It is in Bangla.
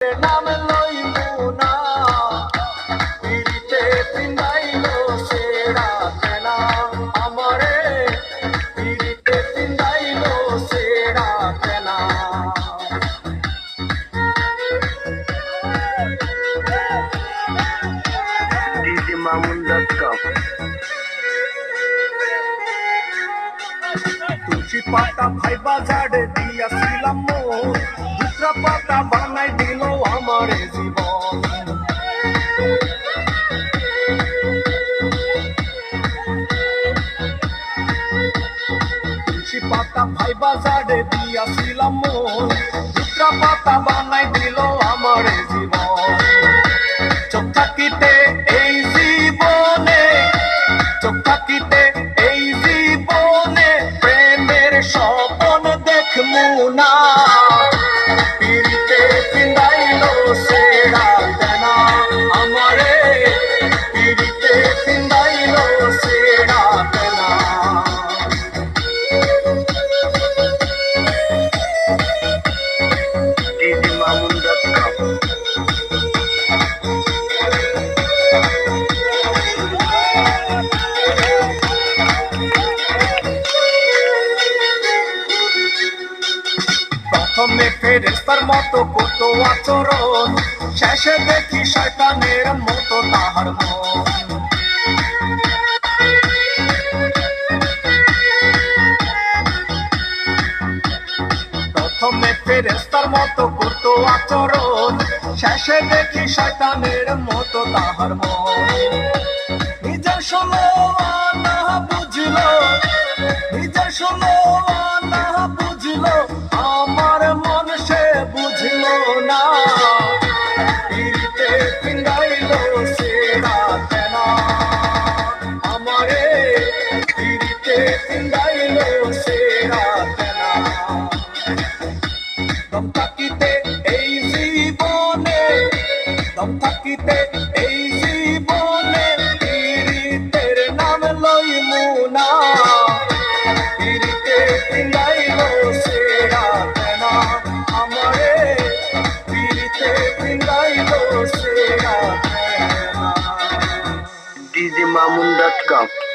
নাম লইমু না পিড়িতে পিন্দাইলো সেরা কেনা আমারে পিড়িতে পাতা ভাই বাজারে দিয়াছিলাম মন। দুসরা পাতা বানাই দিল আমার জীবন। প্রথমে ফেরেস্তার মতো কত আচরণ শেষে দেখি শয়তানের মতো ফেরেস্তার মতো কত আচরণ। শেষে দেখি শয়তানের মতো তাহার মন। নিজের ষোলো না বুঝলো, নিজের ষোলো দম থাকিতে এই জীবনে, দম থাকিতে এই জীবনে পীড়িতের নাম লইমু না। পীড়িতে পিন্দাইল সেরা কেনা আমারে। পীড়িতে পিন্দাইল সেরা কেনা djmamun.com